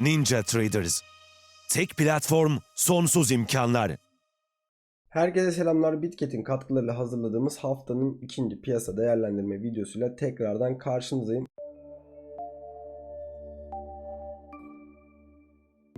Ninja Traders. Tek platform, sonsuz imkanlar. Herkese selamlar. Bitket'in katkılarıyla hazırladığımız haftanın ikinci piyasa değerlendirme videosuyla tekrardan karşınızdayım.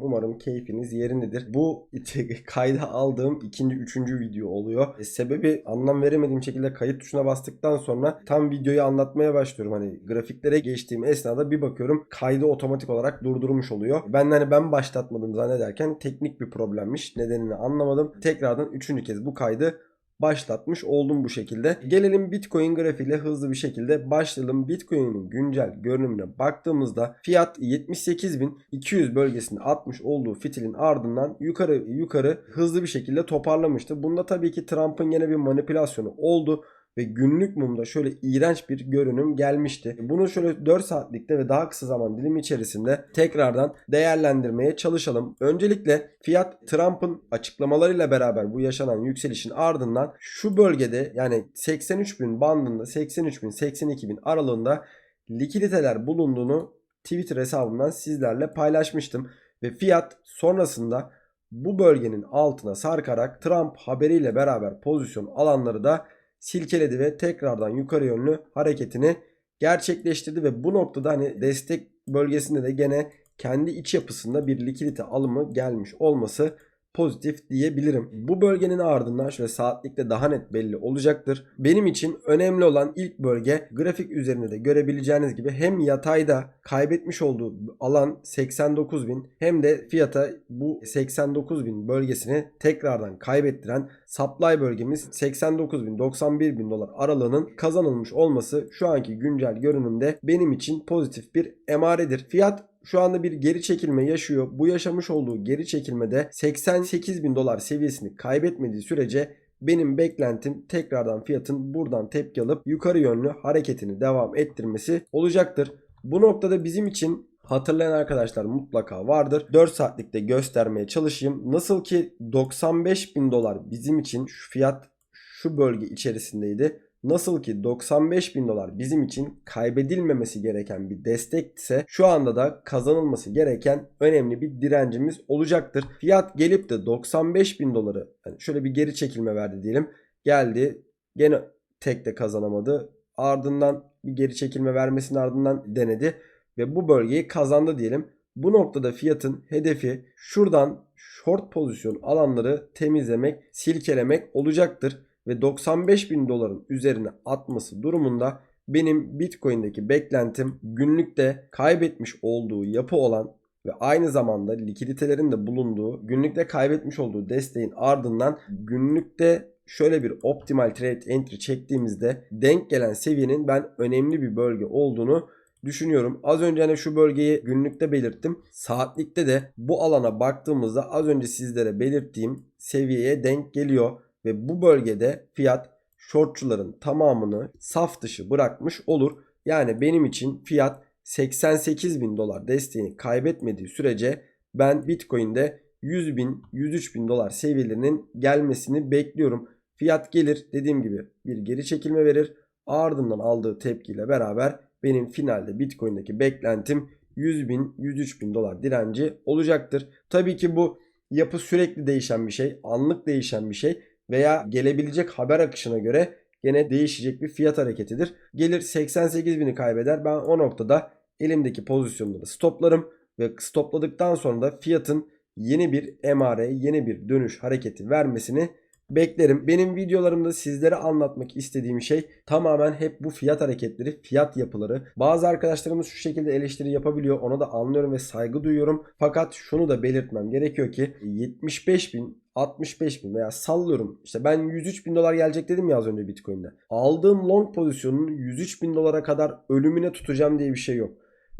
Umarım keyfiniz yerindedir. Bu kayda aldığım ikinci, üçüncü video oluyor. E, sebebi anlam veremediğim şekilde kayıt tuşuna bastıktan sonra tam videoyu anlatmaya başlıyorum. Hani grafiklere geçtiğim esnada bir bakıyorum kaydı otomatik olarak durdurmuş oluyor. Ben hani ben başlatmadım zannederken teknik bir problemmiş. Nedenini anlamadım. Tekrardan üçüncü kez bu kaydı başlatmış oldum bu şekilde. Gelelim Bitcoin grafiğiyle hızlı bir şekilde başlayalım. Bitcoin'in güncel görünümüne baktığımızda fiyat 78.200 bölgesinde atmış olduğu fitilin ardından yukarı yukarı hızlı bir şekilde toparlamıştı. Bunda tabii ki Trump'ın yine bir manipülasyonu oldu ve günlük mumda şöyle iğrenç bir görünüm gelmişti. Bunu şöyle 4 saatlikte ve daha kısa zaman dilimi içerisinde tekrardan değerlendirmeye çalışalım. Öncelikle fiyat Trump'ın açıklamalarıyla beraber bu yaşanan yükselişin ardından şu bölgede yani 83 bin bandında 83 bin 82 bin aralığında likiditeler bulunduğunu Twitter hesabımdan sizlerle paylaşmıştım. Ve fiyat sonrasında bu bölgenin altına sarkarak Trump haberiyle beraber pozisyon alanları da silkeledi ve tekrardan yukarı yönlü hareketini gerçekleştirdi ve bu noktada hani destek bölgesinde de gene kendi iç yapısında bir likidite alımı gelmiş olması pozitif diyebilirim. Bu bölgenin ardından şöyle saatlikte daha net belli olacaktır. Benim için önemli olan ilk bölge grafik üzerinde de görebileceğiniz gibi hem yatayda kaybetmiş olduğu alan 89.000 hem de fiyata bu 89.000 bölgesini tekrardan kaybettiren supply bölgemiz 89.000 91.000 dolar aralığının kazanılmış olması şu anki güncel görünümde benim için pozitif bir emaredir. Fiyat şu anda bir geri çekilme yaşıyor. Bu yaşamış olduğu geri çekilmede 88 bin dolar seviyesini kaybetmediği sürece benim beklentim tekrardan fiyatın buradan tepki alıp yukarı yönlü hareketini devam ettirmesi olacaktır. Bu noktada bizim için hatırlayan arkadaşlar mutlaka vardır. 4 saatlikte göstermeye çalışayım. Nasıl ki 95 bin dolar bizim için şu fiyat şu bölge içerisindeydi. Nasıl ki 95 bin dolar bizim için kaybedilmemesi gereken bir destekse şu anda da kazanılması gereken önemli bir direncimiz olacaktır. Fiyat gelip de 95 bin doları yani şöyle bir geri çekilme verdi diyelim. Geldi gene tek de kazanamadı. Ardından bir geri çekilme vermesinin ardından denedi ve bu bölgeyi kazandı diyelim. Bu noktada fiyatın hedefi şuradan short pozisyon alanları temizlemek, silkelemek olacaktır ve 95 bin doların üzerine atması durumunda benim Bitcoin'deki beklentim günlükte kaybetmiş olduğu yapı olan ve aynı zamanda likiditelerin de bulunduğu günlükte kaybetmiş olduğu desteğin ardından günlükte şöyle bir optimal trade entry çektiğimizde denk gelen seviyenin ben önemli bir bölge olduğunu düşünüyorum. Az önce hani şu bölgeyi günlükte belirttim. Saatlikte de bu alana baktığımızda az önce sizlere belirttiğim seviyeye denk geliyor ve bu bölgede fiyat shortçuların tamamını saf dışı bırakmış olur. Yani benim için fiyat 88 bin dolar desteğini kaybetmediği sürece ben Bitcoin'de 100 bin 103 bin dolar seviyelerinin gelmesini bekliyorum. Fiyat gelir dediğim gibi bir geri çekilme verir. Ardından aldığı tepkiyle beraber benim finalde Bitcoin'deki beklentim 100 bin 103 bin dolar direnci olacaktır. Tabii ki bu yapı sürekli değişen bir şey. Anlık değişen bir şey veya gelebilecek haber akışına göre gene değişecek bir fiyat hareketidir. Gelir 88 bini kaybeder. Ben o noktada elimdeki pozisyonları stoplarım ve stopladıktan sonra da fiyatın yeni bir emare, yeni bir dönüş hareketi vermesini beklerim. Benim videolarımda sizlere anlatmak istediğim şey tamamen hep bu fiyat hareketleri, fiyat yapıları. Bazı arkadaşlarımız şu şekilde eleştiri yapabiliyor. Ona da anlıyorum ve saygı duyuyorum. Fakat şunu da belirtmem gerekiyor ki 75 bin 65 bin veya sallıyorum işte ben 103 bin dolar gelecek dedim ya az önce Bitcoin'de. Aldığım long pozisyonunu 103 bin dolara kadar ölümüne tutacağım diye bir şey yok.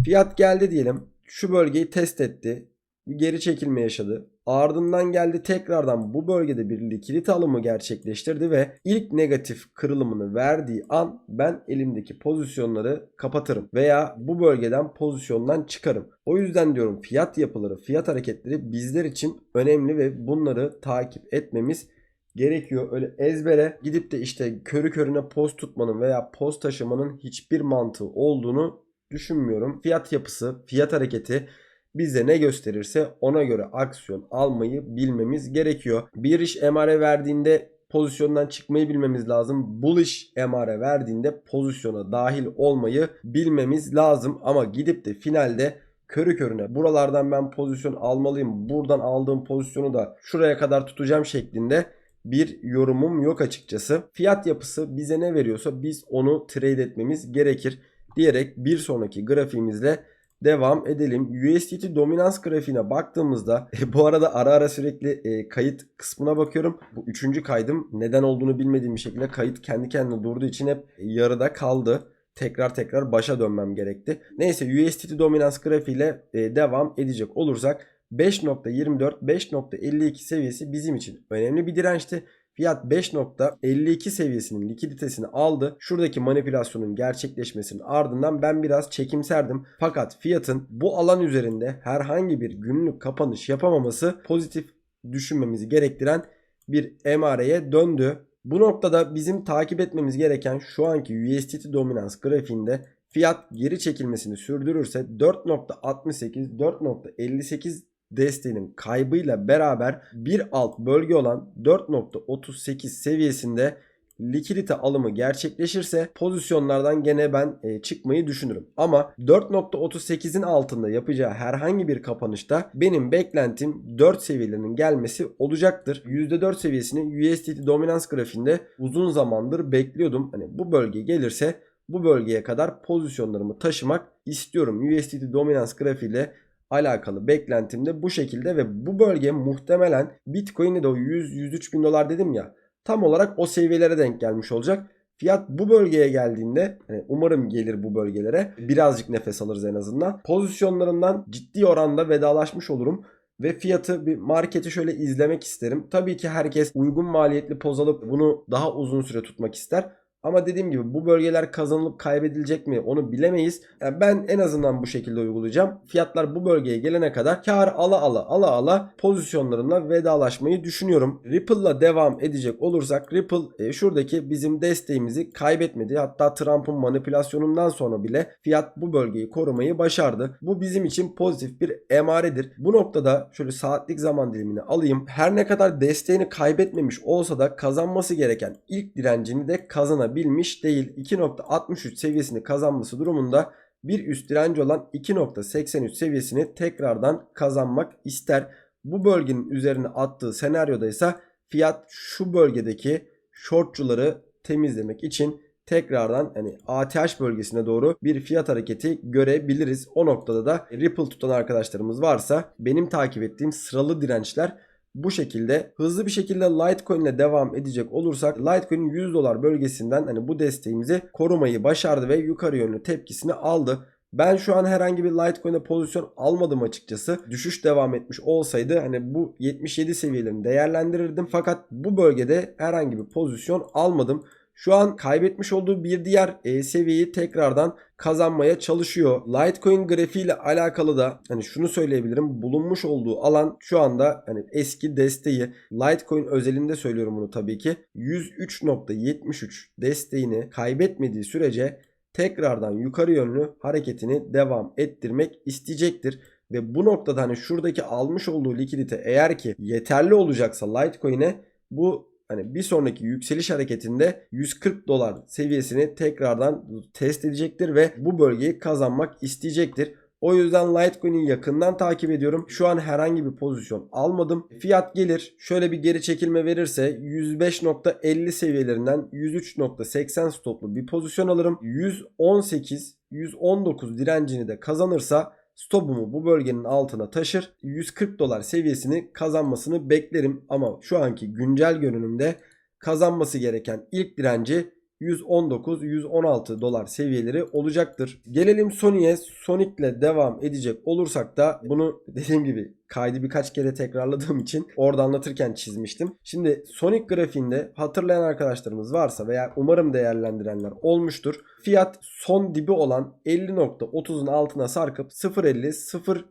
Fiyat geldi diyelim şu bölgeyi test etti bir geri çekilme yaşadı. Ardından geldi tekrardan bu bölgede bir likidite alımı gerçekleştirdi ve ilk negatif kırılımını verdiği an ben elimdeki pozisyonları kapatırım veya bu bölgeden pozisyondan çıkarım. O yüzden diyorum fiyat yapıları, fiyat hareketleri bizler için önemli ve bunları takip etmemiz gerekiyor. Öyle ezbere gidip de işte körü körüne post tutmanın veya post taşımanın hiçbir mantığı olduğunu düşünmüyorum. Fiyat yapısı, fiyat hareketi bize ne gösterirse ona göre aksiyon almayı bilmemiz gerekiyor. Bir iş emare verdiğinde pozisyondan çıkmayı bilmemiz lazım. Bullish emare verdiğinde pozisyona dahil olmayı bilmemiz lazım. Ama gidip de finalde körü körüne buralardan ben pozisyon almalıyım. Buradan aldığım pozisyonu da şuraya kadar tutacağım şeklinde bir yorumum yok açıkçası. Fiyat yapısı bize ne veriyorsa biz onu trade etmemiz gerekir diyerek bir sonraki grafiğimizle devam edelim. USDT dominans grafiğine baktığımızda e, bu arada ara ara sürekli e, kayıt kısmına bakıyorum. Bu üçüncü kaydım. Neden olduğunu bilmediğim bir şekilde kayıt kendi kendine durduğu için hep yarıda kaldı. Tekrar tekrar başa dönmem gerekti. Neyse USDT dominans grafiğiyle e, devam edecek olursak 5.24 5.52 seviyesi bizim için önemli bir dirençti. Fiyat 5.52 seviyesinin likiditesini aldı. Şuradaki manipülasyonun gerçekleşmesinin ardından ben biraz çekimserdim. Fakat fiyatın bu alan üzerinde herhangi bir günlük kapanış yapamaması pozitif düşünmemizi gerektiren bir emareye döndü. Bu noktada bizim takip etmemiz gereken şu anki USDT dominans grafiğinde fiyat geri çekilmesini sürdürürse 4.68 4.58 desteğinin kaybıyla beraber bir alt bölge olan 4.38 seviyesinde likidite alımı gerçekleşirse pozisyonlardan gene ben e, çıkmayı düşünürüm. Ama 4.38'in altında yapacağı herhangi bir kapanışta benim beklentim 4 seviyelerinin gelmesi olacaktır. %4 seviyesini USDT dominans grafiğinde uzun zamandır bekliyordum. Hani bu bölge gelirse bu bölgeye kadar pozisyonlarımı taşımak istiyorum. USDT dominans grafiğiyle alakalı beklentim de bu şekilde ve bu bölge muhtemelen Bitcoin'de de o 100-103 bin dolar dedim ya tam olarak o seviyelere denk gelmiş olacak. Fiyat bu bölgeye geldiğinde hani umarım gelir bu bölgelere birazcık nefes alırız en azından. Pozisyonlarımdan ciddi oranda vedalaşmış olurum ve fiyatı bir marketi şöyle izlemek isterim. Tabii ki herkes uygun maliyetli poz alıp bunu daha uzun süre tutmak ister. Ama dediğim gibi bu bölgeler kazanılıp kaybedilecek mi onu bilemeyiz. Yani ben en azından bu şekilde uygulayacağım. Fiyatlar bu bölgeye gelene kadar kar ala ala ala ala pozisyonlarımla vedalaşmayı düşünüyorum. Ripple'la devam edecek olursak Ripple e, şuradaki bizim desteğimizi kaybetmedi. Hatta Trump'ın manipülasyonundan sonra bile fiyat bu bölgeyi korumayı başardı. Bu bizim için pozitif bir emaredir. Bu noktada şöyle saatlik zaman dilimini alayım. Her ne kadar desteğini kaybetmemiş olsa da kazanması gereken ilk direncini de kazanabilmiş değil. 2.63 seviyesini kazanması durumunda bir üst direnci olan 2.83 seviyesini tekrardan kazanmak ister. Bu bölgenin üzerine attığı senaryoda ise fiyat şu bölgedeki shortçuları temizlemek için tekrardan hani ATH bölgesine doğru bir fiyat hareketi görebiliriz. O noktada da Ripple tutan arkadaşlarımız varsa benim takip ettiğim sıralı dirençler bu şekilde hızlı bir şekilde Litecoin ile devam edecek olursak Litecoin 100 dolar bölgesinden hani bu desteğimizi korumayı başardı ve yukarı yönlü tepkisini aldı. Ben şu an herhangi bir Litecoin'e pozisyon almadım açıkçası. Düşüş devam etmiş olsaydı hani bu 77 seviyelerini değerlendirirdim. Fakat bu bölgede herhangi bir pozisyon almadım. Şu an kaybetmiş olduğu bir diğer e, seviyeyi tekrardan kazanmaya çalışıyor. Litecoin grafiğiyle alakalı da hani şunu söyleyebilirim. Bulunmuş olduğu alan şu anda hani eski desteği Litecoin özelinde söylüyorum bunu tabii ki. 103.73 desteğini kaybetmediği sürece tekrardan yukarı yönlü hareketini devam ettirmek isteyecektir. Ve bu noktada hani şuradaki almış olduğu likidite eğer ki yeterli olacaksa Litecoin'e bu hani bir sonraki yükseliş hareketinde 140 dolar seviyesini tekrardan test edecektir ve bu bölgeyi kazanmak isteyecektir. O yüzden Litecoin'i yakından takip ediyorum. Şu an herhangi bir pozisyon almadım. Fiyat gelir şöyle bir geri çekilme verirse 105.50 seviyelerinden 103.80 stoplu bir pozisyon alırım. 118 119 direncini de kazanırsa stopumu bu bölgenin altına taşır. 140 dolar seviyesini kazanmasını beklerim ama şu anki güncel görünümde kazanması gereken ilk direnci 119-116 dolar seviyeleri olacaktır. Gelelim Sony'e. Sonic'le devam edecek olursak da bunu dediğim gibi kaydı birkaç kere tekrarladığım için orada anlatırken çizmiştim. Şimdi Sonic grafiğinde hatırlayan arkadaşlarımız varsa veya umarım değerlendirenler olmuştur. Fiyat son dibi olan 50.30'un altına sarkıp 0.50 0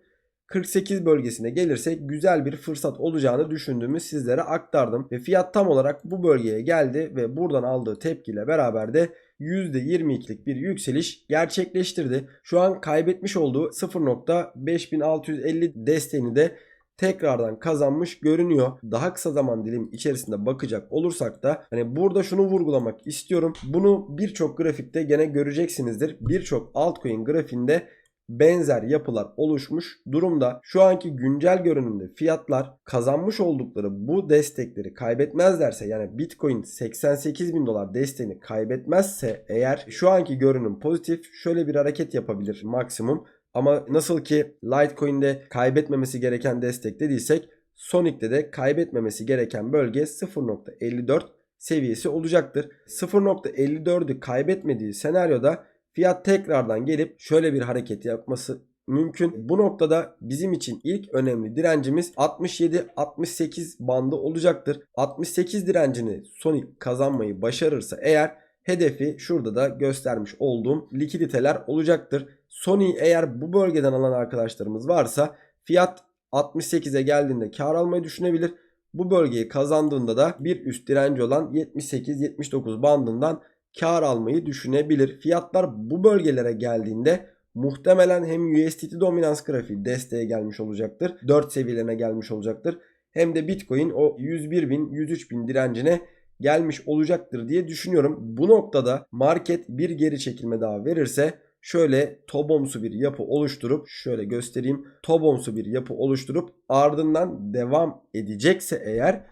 48 bölgesine gelirsek güzel bir fırsat olacağını düşündüğümü sizlere aktardım. Ve fiyat tam olarak bu bölgeye geldi ve buradan aldığı tepkiyle beraber de %22'lik bir yükseliş gerçekleştirdi. Şu an kaybetmiş olduğu 0.5650 desteğini de tekrardan kazanmış görünüyor. Daha kısa zaman dilim içerisinde bakacak olursak da hani burada şunu vurgulamak istiyorum. Bunu birçok grafikte gene göreceksinizdir. Birçok altcoin grafiğinde benzer yapılar oluşmuş durumda. Şu anki güncel görünümde fiyatlar kazanmış oldukları bu destekleri kaybetmezlerse yani Bitcoin 88 bin dolar desteğini kaybetmezse eğer şu anki görünüm pozitif şöyle bir hareket yapabilir maksimum. Ama nasıl ki Litecoin'de kaybetmemesi gereken destek dediysek Sonic'te de kaybetmemesi gereken bölge 0.54 seviyesi olacaktır. 0.54'ü kaybetmediği senaryoda fiyat tekrardan gelip şöyle bir hareket yapması mümkün. Bu noktada bizim için ilk önemli direncimiz 67-68 bandı olacaktır. 68 direncini Sonic kazanmayı başarırsa eğer hedefi şurada da göstermiş olduğum likiditeler olacaktır. Sony eğer bu bölgeden alan arkadaşlarımız varsa fiyat 68'e geldiğinde kar almayı düşünebilir. Bu bölgeyi kazandığında da bir üst direnci olan 78-79 bandından kar almayı düşünebilir. Fiyatlar bu bölgelere geldiğinde muhtemelen hem USDT dominans grafiği desteğe gelmiş olacaktır. 4 seviyelerine gelmiş olacaktır. Hem de Bitcoin o 101 bin 103 bin direncine gelmiş olacaktır diye düşünüyorum. Bu noktada market bir geri çekilme daha verirse şöyle tobomsu bir yapı oluşturup şöyle göstereyim. Tobomsu bir yapı oluşturup ardından devam edecekse eğer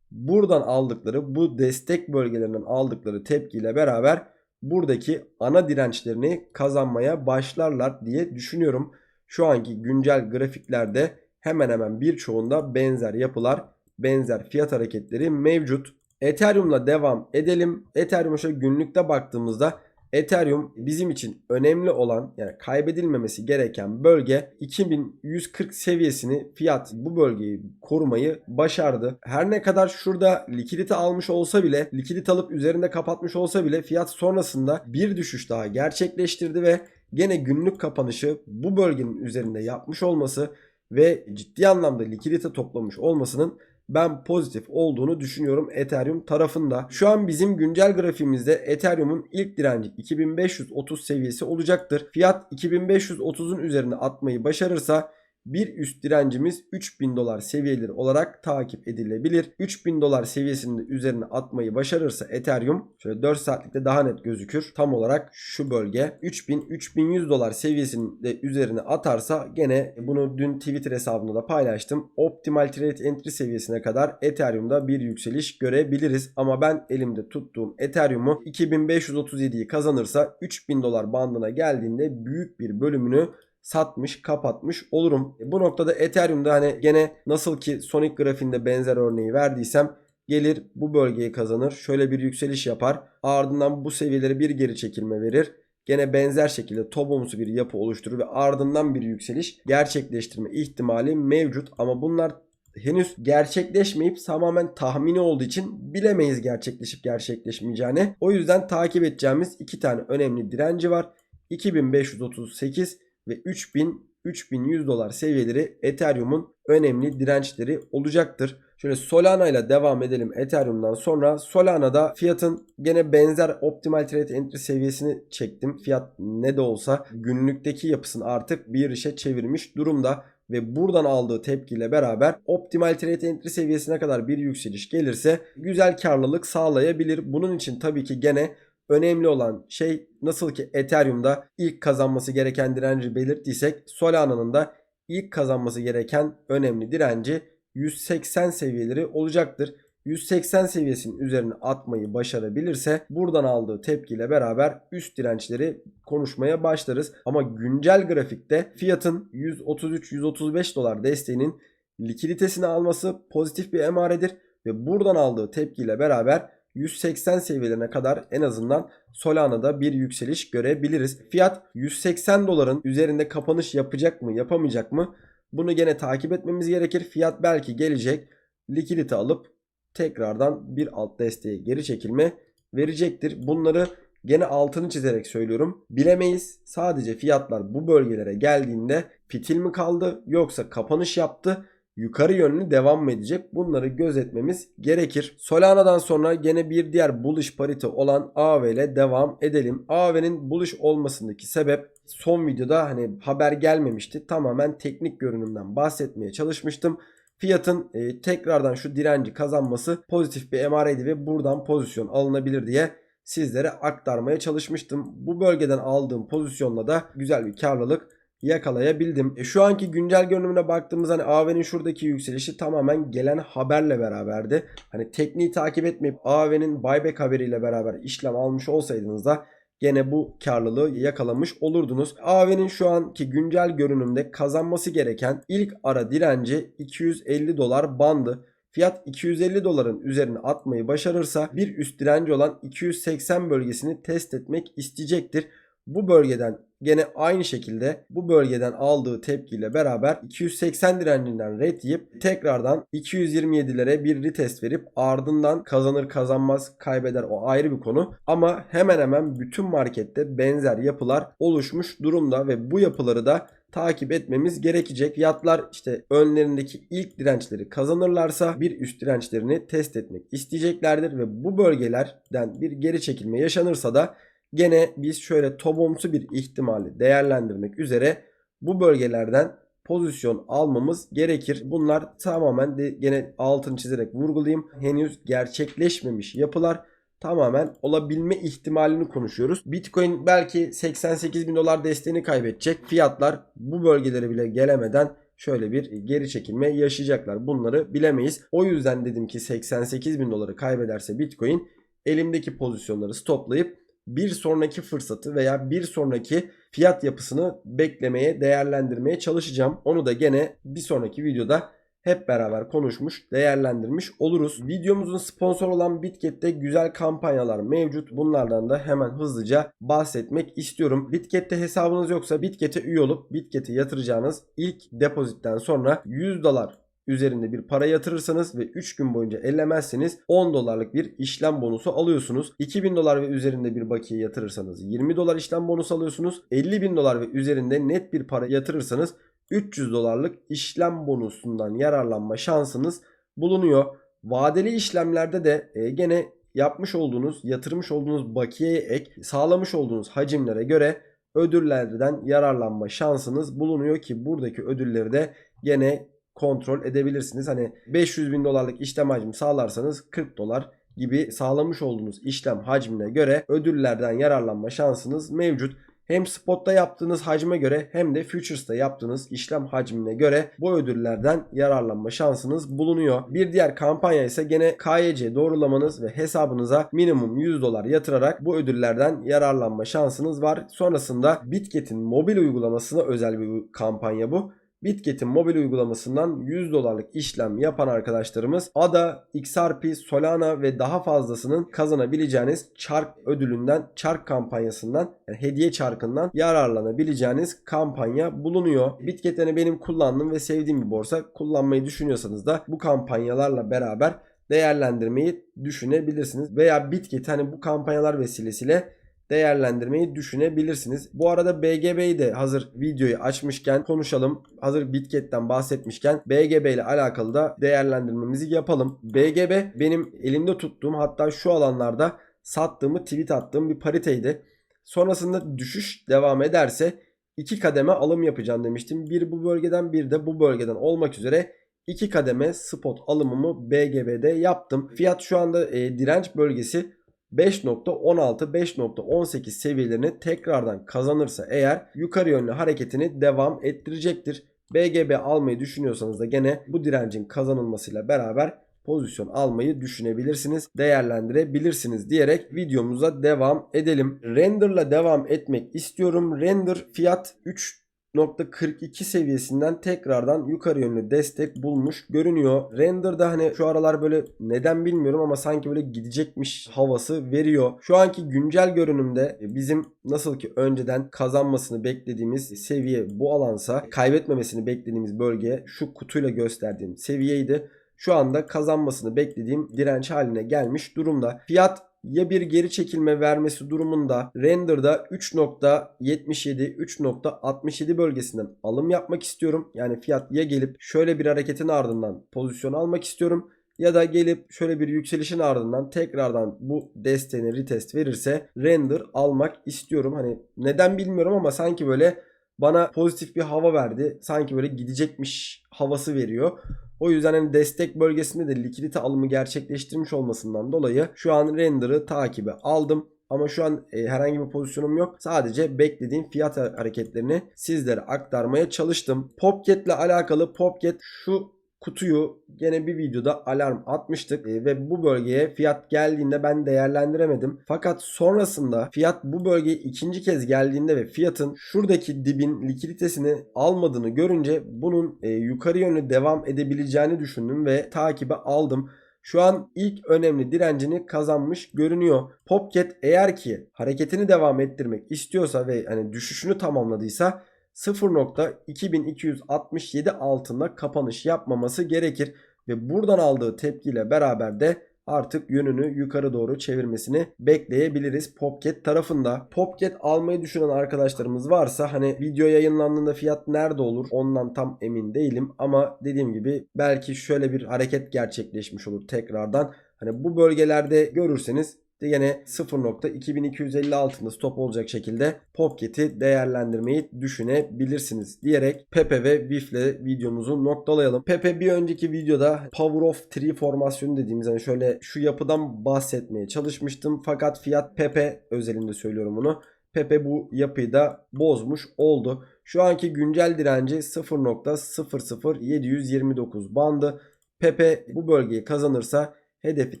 buradan aldıkları bu destek bölgelerinden aldıkları tepkiyle beraber buradaki ana dirençlerini kazanmaya başlarlar diye düşünüyorum. Şu anki güncel grafiklerde hemen hemen birçoğunda benzer yapılar, benzer fiyat hareketleri mevcut. Ethereum'la devam edelim. Ethereum'a günlükte baktığımızda Ethereum bizim için önemli olan yani kaybedilmemesi gereken bölge 2140 seviyesini fiyat bu bölgeyi korumayı başardı. Her ne kadar şurada likidite almış olsa bile likidite alıp üzerinde kapatmış olsa bile fiyat sonrasında bir düşüş daha gerçekleştirdi ve gene günlük kapanışı bu bölgenin üzerinde yapmış olması ve ciddi anlamda likidite toplamış olmasının ben pozitif olduğunu düşünüyorum Ethereum tarafında. Şu an bizim güncel grafiğimizde Ethereum'un ilk direnci 2530 seviyesi olacaktır. Fiyat 2530'un üzerine atmayı başarırsa bir üst direncimiz 3000 dolar seviyeleri olarak takip edilebilir. 3000 dolar seviyesinin üzerine atmayı başarırsa Ethereum şöyle 4 saatlikte daha net gözükür. Tam olarak şu bölge 3000-3100 dolar seviyesinin de üzerine atarsa gene bunu dün Twitter hesabımda da paylaştım. Optimal Trade Entry seviyesine kadar Ethereum'da bir yükseliş görebiliriz. Ama ben elimde tuttuğum Ethereum'u 2537'yi kazanırsa 3000 dolar bandına geldiğinde büyük bir bölümünü satmış kapatmış olurum. Bu noktada Ethereum'da hani gene nasıl ki Sonic grafiğinde benzer örneği verdiysem gelir bu bölgeyi kazanır. Şöyle bir yükseliş yapar. Ardından bu seviyeleri bir geri çekilme verir. Gene benzer şekilde tobomsu bir yapı oluşturur ve ardından bir yükseliş gerçekleştirme ihtimali mevcut. Ama bunlar henüz gerçekleşmeyip tamamen tahmini olduğu için bilemeyiz gerçekleşip gerçekleşmeyeceğini. O yüzden takip edeceğimiz iki tane önemli direnci var. 2538 ve 3000 3100 dolar seviyeleri Ethereum'un önemli dirençleri olacaktır. Şöyle Solana ile devam edelim Ethereum'dan sonra. Solana'da fiyatın gene benzer Optimal Trade Entry seviyesini çektim. Fiyat ne de olsa günlükteki yapısını artık bir işe çevirmiş durumda ve buradan aldığı tepkiyle beraber optimal trade entry seviyesine kadar bir yükseliş gelirse güzel karlılık sağlayabilir. Bunun için tabii ki gene önemli olan şey nasıl ki Ethereum'da ilk kazanması gereken direnci belirttiysek Solana'nın da ilk kazanması gereken önemli direnci 180 seviyeleri olacaktır. 180 seviyesinin üzerine atmayı başarabilirse buradan aldığı tepkiyle beraber üst dirençleri konuşmaya başlarız. Ama güncel grafikte fiyatın 133-135 dolar desteğinin likiditesini alması pozitif bir emaredir ve buradan aldığı tepkiyle beraber 180 seviyelerine kadar en azından Solana'da bir yükseliş görebiliriz. Fiyat 180 doların üzerinde kapanış yapacak mı yapamayacak mı? Bunu gene takip etmemiz gerekir. Fiyat belki gelecek likidite alıp tekrardan bir alt desteğe geri çekilme verecektir. Bunları Gene altını çizerek söylüyorum. Bilemeyiz. Sadece fiyatlar bu bölgelere geldiğinde fitil mi kaldı yoksa kapanış yaptı yukarı yönlü devam edecek? Bunları gözetmemiz gerekir. Solana'dan sonra gene bir diğer bullish parite olan AV ile devam edelim. AV'nin bullish olmasındaki sebep son videoda hani haber gelmemişti. Tamamen teknik görünümden bahsetmeye çalışmıştım. Fiyatın e, tekrardan şu direnci kazanması pozitif bir emareydi ve buradan pozisyon alınabilir diye sizlere aktarmaya çalışmıştım. Bu bölgeden aldığım pozisyonla da güzel bir karlılık yakalayabildim. E, şu anki güncel görünümüne baktığımız hani AV'nin şuradaki yükselişi tamamen gelen haberle beraberdi. Hani tekniği takip etmeyip AV'nin buyback haberiyle beraber işlem almış olsaydınız da gene bu karlılığı yakalamış olurdunuz. AV'nin şu anki güncel görünümde kazanması gereken ilk ara direnci 250 dolar bandı. Fiyat 250 doların üzerine atmayı başarırsa bir üst direnci olan 280 bölgesini test etmek isteyecektir. Bu bölgeden gene aynı şekilde bu bölgeden aldığı tepkiyle beraber 280 direncinden red yiyip tekrardan 227'lere bir retest verip ardından kazanır kazanmaz kaybeder o ayrı bir konu. Ama hemen hemen bütün markette benzer yapılar oluşmuş durumda ve bu yapıları da takip etmemiz gerekecek. Fiyatlar işte önlerindeki ilk dirençleri kazanırlarsa bir üst dirençlerini test etmek isteyeceklerdir ve bu bölgelerden bir geri çekilme yaşanırsa da gene biz şöyle tobomsu bir ihtimali değerlendirmek üzere bu bölgelerden pozisyon almamız gerekir. Bunlar tamamen de gene altını çizerek vurgulayayım. Henüz gerçekleşmemiş yapılar tamamen olabilme ihtimalini konuşuyoruz. Bitcoin belki 88 bin dolar desteğini kaybedecek. Fiyatlar bu bölgelere bile gelemeden şöyle bir geri çekilme yaşayacaklar. Bunları bilemeyiz. O yüzden dedim ki 88 bin doları kaybederse Bitcoin elimdeki pozisyonları stoplayıp bir sonraki fırsatı veya bir sonraki fiyat yapısını beklemeye, değerlendirmeye çalışacağım. Onu da gene bir sonraki videoda hep beraber konuşmuş, değerlendirmiş oluruz. Videomuzun sponsor olan Bitket'te güzel kampanyalar mevcut. Bunlardan da hemen hızlıca bahsetmek istiyorum. Bitket'te hesabınız yoksa Bitket'e üye olup Bitket'e yatıracağınız ilk depozitten sonra 100 dolar üzerinde bir para yatırırsanız ve 3 gün boyunca ellemezseniz 10 dolarlık bir işlem bonusu alıyorsunuz. 2000 dolar ve üzerinde bir bakiye yatırırsanız 20 dolar işlem bonusu alıyorsunuz. 50 bin dolar ve üzerinde net bir para yatırırsanız 300 dolarlık işlem bonusundan yararlanma şansınız bulunuyor. Vadeli işlemlerde de e, gene yapmış olduğunuz, yatırmış olduğunuz bakiyeye ek sağlamış olduğunuz hacimlere göre ödüllerden yararlanma şansınız bulunuyor ki buradaki ödülleri de gene kontrol edebilirsiniz. Hani 500 bin dolarlık işlem hacmi sağlarsanız 40 dolar gibi sağlamış olduğunuz işlem hacmine göre ödüllerden yararlanma şansınız mevcut. Hem spotta yaptığınız hacme göre hem de futures'ta yaptığınız işlem hacmine göre bu ödüllerden yararlanma şansınız bulunuyor. Bir diğer kampanya ise gene KYC doğrulamanız ve hesabınıza minimum 100 dolar yatırarak bu ödüllerden yararlanma şansınız var. Sonrasında Bitket'in mobil uygulamasına özel bir kampanya bu. Bitket'in mobil uygulamasından 100 dolarlık işlem yapan arkadaşlarımız ADA, XRP, Solana ve daha fazlasının kazanabileceğiniz çark ödülünden, çark kampanyasından, yani hediye çarkından yararlanabileceğiniz kampanya bulunuyor. Bitket yani benim kullandığım ve sevdiğim bir borsa. Kullanmayı düşünüyorsanız da bu kampanyalarla beraber değerlendirmeyi düşünebilirsiniz. Veya Bitket hani bu kampanyalar vesilesiyle değerlendirmeyi düşünebilirsiniz. Bu arada BGB'yi de hazır videoyu açmışken konuşalım. Hazır Bitket'ten bahsetmişken BGB ile alakalı da değerlendirmemizi yapalım. BGB benim elimde tuttuğum hatta şu alanlarda sattığımı tweet attığım bir pariteydi. Sonrasında düşüş devam ederse iki kademe alım yapacağım demiştim. Bir bu bölgeden bir de bu bölgeden olmak üzere iki kademe spot alımımı BGB'de yaptım. Fiyat şu anda e, direnç bölgesi 5.16-5.18 seviyelerini tekrardan kazanırsa eğer yukarı yönlü hareketini devam ettirecektir. BGB almayı düşünüyorsanız da gene bu direncin kazanılmasıyla beraber pozisyon almayı düşünebilirsiniz, değerlendirebilirsiniz diyerek videomuza devam edelim. Render'la devam etmek istiyorum. Render fiyat 3 .42 seviyesinden tekrardan yukarı yönlü destek bulmuş görünüyor. Render'da hani şu aralar böyle neden bilmiyorum ama sanki böyle gidecekmiş havası veriyor. Şu anki güncel görünümde bizim nasıl ki önceden kazanmasını beklediğimiz seviye bu alansa kaybetmemesini beklediğimiz bölge şu kutuyla gösterdiğim seviyeydi. Şu anda kazanmasını beklediğim direnç haline gelmiş durumda. Fiyat ya bir geri çekilme vermesi durumunda render'da 3.77 3.67 bölgesinden alım yapmak istiyorum. Yani fiyat ya gelip şöyle bir hareketin ardından pozisyon almak istiyorum ya da gelip şöyle bir yükselişin ardından tekrardan bu desteğini retest verirse render almak istiyorum. Hani neden bilmiyorum ama sanki böyle bana pozitif bir hava verdi. Sanki böyle gidecekmiş havası veriyor. O yüzden hani destek bölgesinde de likidite alımı gerçekleştirmiş olmasından dolayı şu an render'ı takibe aldım. Ama şu an e, herhangi bir pozisyonum yok. Sadece beklediğim fiyat hareketlerini sizlere aktarmaya çalıştım. Popcat ile alakalı Popcat şu kutuyu gene bir videoda alarm atmıştık E, ve bu bölgeye fiyat geldiğinde ben değerlendiremedim. Fakat sonrasında fiyat bu bölgeye ikinci kez geldiğinde ve fiyatın şuradaki dibin likiditesini almadığını görünce bunun e, yukarı yönlü devam edebileceğini düşündüm ve takibe aldım. Şu an ilk önemli direncini kazanmış görünüyor. Popcat eğer ki hareketini devam ettirmek istiyorsa ve hani düşüşünü tamamladıysa 0.2267 altında kapanış yapmaması gerekir ve buradan aldığı tepkiyle beraber de artık yönünü yukarı doğru çevirmesini bekleyebiliriz Popcat tarafında. Popcat almayı düşünen arkadaşlarımız varsa hani video yayınlandığında fiyat nerede olur ondan tam emin değilim ama dediğim gibi belki şöyle bir hareket gerçekleşmiş olur tekrardan. Hani bu bölgelerde görürseniz yine 0.2250 altında stop olacak şekilde Popcat'i değerlendirmeyi düşünebilirsiniz diyerek Pepe ve Vif ile videomuzu noktalayalım. Pepe bir önceki videoda Power of Three formasyonu dediğimiz hani şöyle şu yapıdan bahsetmeye çalışmıştım. Fakat fiyat Pepe özelinde söylüyorum bunu. Pepe bu yapıyı da bozmuş oldu. Şu anki güncel direnci 0.00729 bandı. Pepe bu bölgeyi kazanırsa hedefi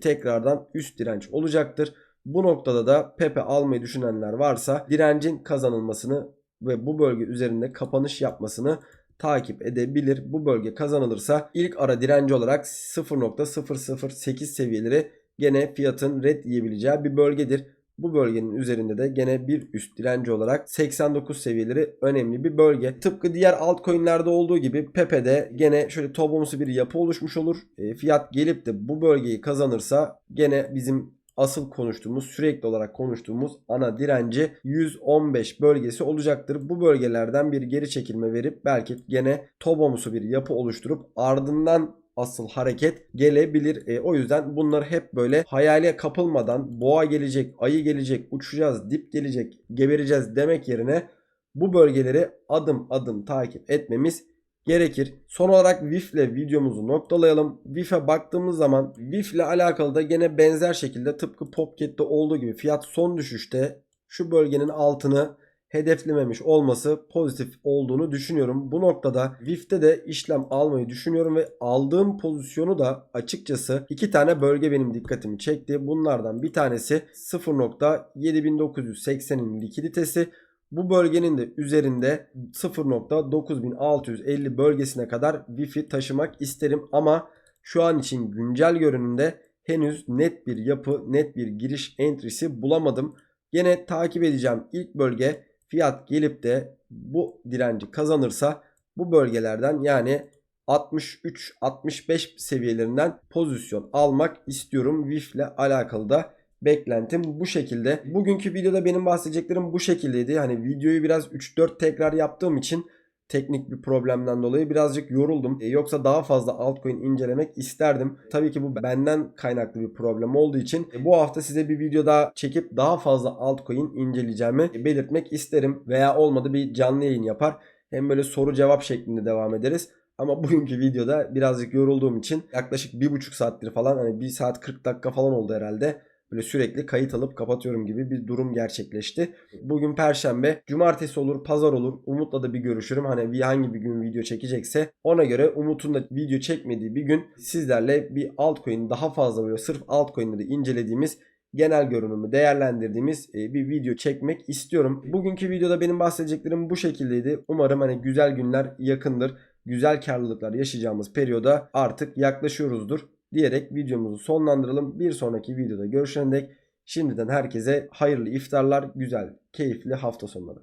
tekrardan üst direnç olacaktır. Bu noktada da Pepe almayı düşünenler varsa direncin kazanılmasını ve bu bölge üzerinde kapanış yapmasını takip edebilir. Bu bölge kazanılırsa ilk ara direnci olarak 0.008 seviyeleri gene fiyatın red yiyebileceği bir bölgedir. Bu bölgenin üzerinde de gene bir üst direnci olarak 89 seviyeleri önemli bir bölge. Tıpkı diğer altcoin'lerde olduğu gibi Pepe'de gene şöyle tobomsu bir yapı oluşmuş olur. E, fiyat gelip de bu bölgeyi kazanırsa gene bizim asıl konuştuğumuz sürekli olarak konuştuğumuz ana direnci 115 bölgesi olacaktır. Bu bölgelerden bir geri çekilme verip belki gene tobomusu bir yapı oluşturup ardından asıl hareket gelebilir. E, o yüzden bunları hep böyle hayale kapılmadan boğa gelecek, ayı gelecek, uçacağız, dip gelecek, gebereceğiz demek yerine bu bölgeleri adım adım takip etmemiz gerekir. Son olarak VIF ile videomuzu noktalayalım. VIF'e baktığımız zaman VIF ile alakalı da gene benzer şekilde tıpkı Popcat'te olduğu gibi fiyat son düşüşte şu bölgenin altını hedeflememiş olması pozitif olduğunu düşünüyorum. Bu noktada VIF'te de işlem almayı düşünüyorum ve aldığım pozisyonu da açıkçası iki tane bölge benim dikkatimi çekti. Bunlardan bir tanesi 0.7980'in likiditesi. Bu bölgenin de üzerinde 0.9650 bölgesine kadar Wi-Fi taşımak isterim ama şu an için güncel görünümde henüz net bir yapı, net bir giriş entry'si bulamadım. Yine takip edeceğim ilk bölge fiyat gelip de bu direnci kazanırsa bu bölgelerden yani 63-65 seviyelerinden pozisyon almak istiyorum. VIF ile alakalı da beklentim bu şekilde. Bugünkü videoda benim bahsedeceklerim bu şekildeydi. Hani videoyu biraz 3-4 tekrar yaptığım için teknik bir problemden dolayı birazcık yoruldum. E, yoksa daha fazla altcoin incelemek isterdim. Tabii ki bu benden kaynaklı bir problem olduğu için e, bu hafta size bir video daha çekip daha fazla altcoin inceleyeceğimi belirtmek isterim. Veya olmadı bir canlı yayın yapar. Hem böyle soru cevap şeklinde devam ederiz. Ama bugünkü videoda birazcık yorulduğum için yaklaşık bir buçuk saattir falan hani bir saat 40 dakika falan oldu herhalde böyle sürekli kayıt alıp kapatıyorum gibi bir durum gerçekleşti. Bugün perşembe, cumartesi olur, pazar olur. Umut'la da bir görüşürüm. Hani bir hangi bir gün video çekecekse ona göre Umut'un da video çekmediği bir gün sizlerle bir altcoin daha fazla böyle sırf altcoin'leri incelediğimiz genel görünümü değerlendirdiğimiz e, bir video çekmek istiyorum. Bugünkü videoda benim bahsedeceklerim bu şekildeydi. Umarım hani güzel günler yakındır. Güzel karlılıklar yaşayacağımız periyoda artık yaklaşıyoruzdur diyerek videomuzu sonlandıralım. Bir sonraki videoda görüşene dek şimdiden herkese hayırlı iftarlar, güzel, keyifli hafta sonları.